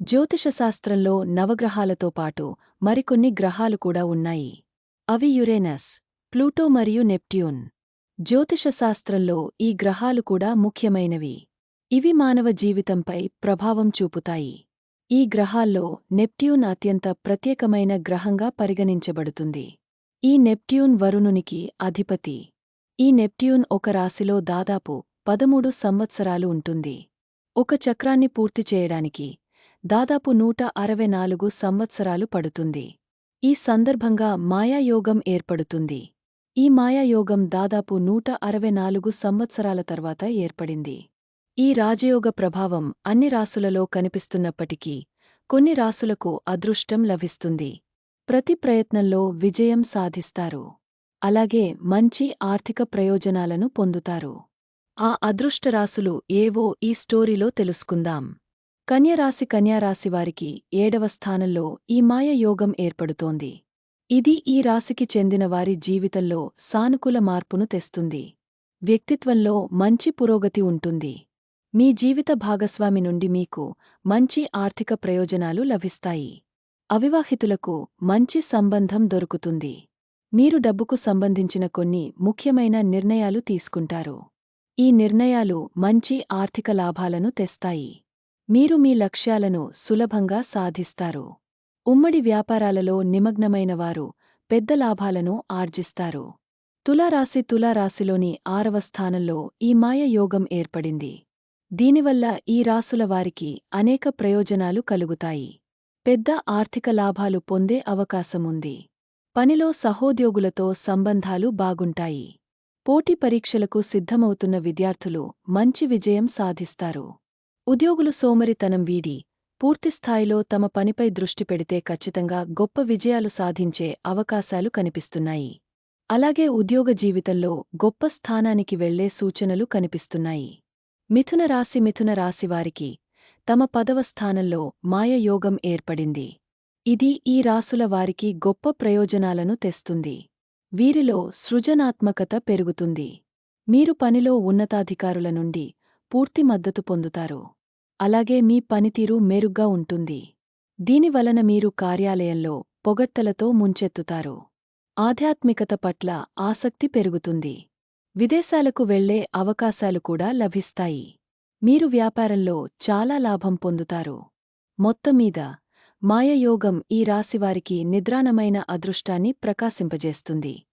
జ్యోతిషశాస్త్రంలో నవగ్రహాలతో పాటు మరికొన్ని గ్రహాలు కూడా ఉన్నాయి. అవి యురేనస్ ప్లూటో మరియు నెప్ట్యూన్. జ్యోతిషశాస్త్రంలో ఈ గ్రహాలు కూడా ముఖ్యమైనవి. ఇవి మానవ జీవితంపై ప్రభావం చూపుతాయి. ఈ గ్రహాల్లో నెప్ట్యూన్ అత్యంత ప్రత్యేకమైన గ్రహంగా పరిగణించబడుతుంది. ఈ నెప్ట్యూన్ వరుణునికి అధిపతి. ఈ నెప్ట్యూన్ ఒక రాశిలో దాదాపు పదమూడు సంవత్సరాలు ఉంటుంది. ఒక చక్రాన్ని పూర్తి చేయడానికి దాదాపు నూట అరవై నాలుగు సంవత్సరాలు పడుతుంది. ఈ సందర్భంగా మాయాయోగం ఏర్పడుతుంది. ఈ మాయాయోగం దాదాపు నూట అరవై నాలుగు సంవత్సరాల తర్వాత ఏర్పడింది. ఈ రాజయోగ ప్రభావం అన్ని రాసులలో కనిపిస్తున్నప్పటికీ కొన్ని రాసులకు అదృష్టం లభిస్తుంది. ప్రతి ప్రయత్నంలో విజయం సాధిస్తారు. అలాగే మంచి ఆర్థిక ప్రయోజనాలను పొందుతారు. ఆ అదృష్టరాసులు ఏవో ఈ స్టోరీలో తెలుసుకుందాం. కన్యరాశి కన్యారాశివారికి ఏడవ స్థానంలో ఈ మాయ యోగం ఏర్పడుతోంది. ఇది ఈ రాశికి చెందిన వారి జీవితంలో సానుకూల మార్పును తెస్తుంది. వ్యక్తిత్వంలో మంచి పురోగతి ఉంటుంది. మీ జీవిత భాగస్వామి నుండి మీకు మంచి ఆర్థిక ప్రయోజనాలు లభిస్తాయి. అవివాహితులకు మంచి సంబంధం దొరుకుతుంది. మీరు డబ్బుకు సంబంధించిన కొన్ని ముఖ్యమైన నిర్ణయాలు తీసుకుంటారు. ఈ నిర్ణయాలు మంచి ఆర్థిక లాభాలను తెస్తాయి. మీరు మీ లక్ష్యాలను సులభంగా సాధిస్తారు. ఉమ్మడి వ్యాపారాలలో నిమగ్నమైనవారు పెద్ద లాభాలను ఆర్జిస్తారు. తులారాశి తులారాశిలోని ఆరవ స్థానంలో ఈ మాయ యోగం ఏర్పడింది. దీనివల్ల ఈ రాసుల వారికి అనేక ప్రయోజనాలు కలుగుతాయి. పెద్ద ఆర్థిక లాభాలు పొందే అవకాశముంది. పనిలో సహోద్యోగులతో సంబంధాలు బాగుంటాయి. పోటీ పరీక్షలకు సిద్ధమవుతున్న విద్యార్థులు మంచి విజయం సాధిస్తారు. ఉద్యోగులు సోమరితనం వీడి పూర్తిస్థాయిలో తమ పనిపై దృష్టి పెడితే ఖచ్చితంగా గొప్ప విజయాలు సాధించే అవకాశాలు కనిపిస్తున్నాయి. అలాగే ఉద్యోగ జీవితంలో గొప్ప స్థానానికి వెళ్ళే సూచనలు కనిపిస్తున్నాయి. మిథున రాశి మిథున రాశివారికి తమ పదవ స్థానంలో మాయయోగం ఏర్పడింది. ఇది ఈ రాసుల వారికి గొప్ప ప్రయోజనాలను తెస్తుంది. వీరిలో సృజనాత్మకత పెరుగుతుంది. మీరు పనిలో ఉన్నతాధికారుల నుండి పూర్తి మద్దతు పొందుతారు. అలాగే మీ పనితీరు మెరుగ్గా ఉంటుంది. దీనివలన మీరు కార్యాలయంలో పొగడ్తలతో ముంచెత్తుతారు. ఆధ్యాత్మికత పట్ల ఆసక్తి పెరుగుతుంది. విదేశాలకు వెళ్ళే అవకాశాలు కూడా లభిస్తాయి. మీరు వ్యాపారంలో చాలా లాభం పొందుతారు. మొత్తమీద మాయయోగం ఈ రాశివారికి నిద్రాణమైన అదృష్టాన్ని ప్రకాశింపజేస్తుంది.